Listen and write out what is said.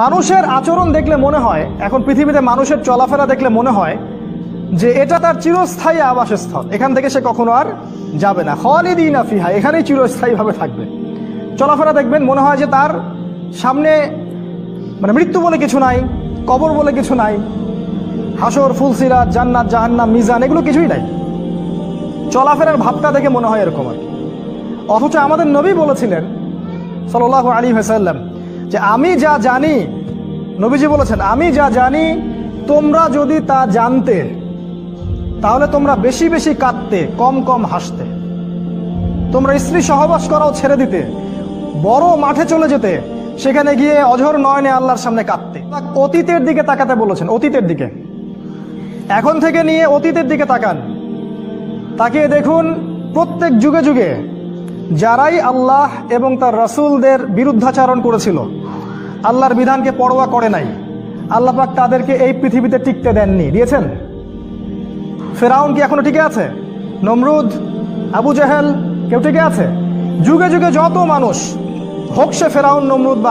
মানুষের আচরণ দেখলে মনে হয়, এখন পৃথিবীতে মানুষের চলাফেরা দেখলে মনে হয়, যে এটা তার চিরস্থায়ী আবাসস্থল। এখান থেকে সে কখনো আর যাবে না। খালিদিন ফিহা, এখানেই চিরস্থায়ীভাবে থাকবে। চলাফেরা দেখবেন, মনে হয় যে তার সামনে মানে মৃত্যু বলে কিছু নাই, কবর বলে কিছু নাই, হাসর ফুলসিরাত জান্নাত, জাহান্নাম, মিজান, এগুলো কিছুই নাই। চলাফেরার ভাবটা দেখে মনে হয় এরকম আর অথচ আমাদের নবী বলেছিলেন সাল্লাহ আলী হাসাল্লাম যে আমি যা জানি, নবীজি বলেছেন, আমি যা জানি, তোমরা যদি তা জানতে, তাহলে তোমরা বেশি বেশি কাঁদতে, কম কম হাসতে। তোমরা স্ত্রী সহবাস করাও ছেড়ে দিতে, বড় মাঠে চলে যেতে, সেখানে গিয়ে অঝর নয়নে আল্লাহর সামনে কাঁদতে। অতীতের দিকে তাকাতে বলেছেন, অতীতের দিকে। এখন থেকে নিয়ে অতীতের দিকে তাকান। তাকিয়ে দেখুন, প্রত্যেক যুগে যুগে যারাই আল্লাহ এবং তার রাসূলদের বিরুদ্ধাচারণ করেছিল, আল্লাহর বিধানকে পরোয়া করে নাই, আল্লাহ পাক তাদেরকে এই পৃথিবীতে টিকতে দেননি। দিয়েছেন? ফেরাউন কি এখনও টিকে আছে? নমরুদ, আবু জাহেল, কেউ টিকে আছে? যুগে যুগে যত মানুষ হোক সে ফেরাউন, নমরুদ বা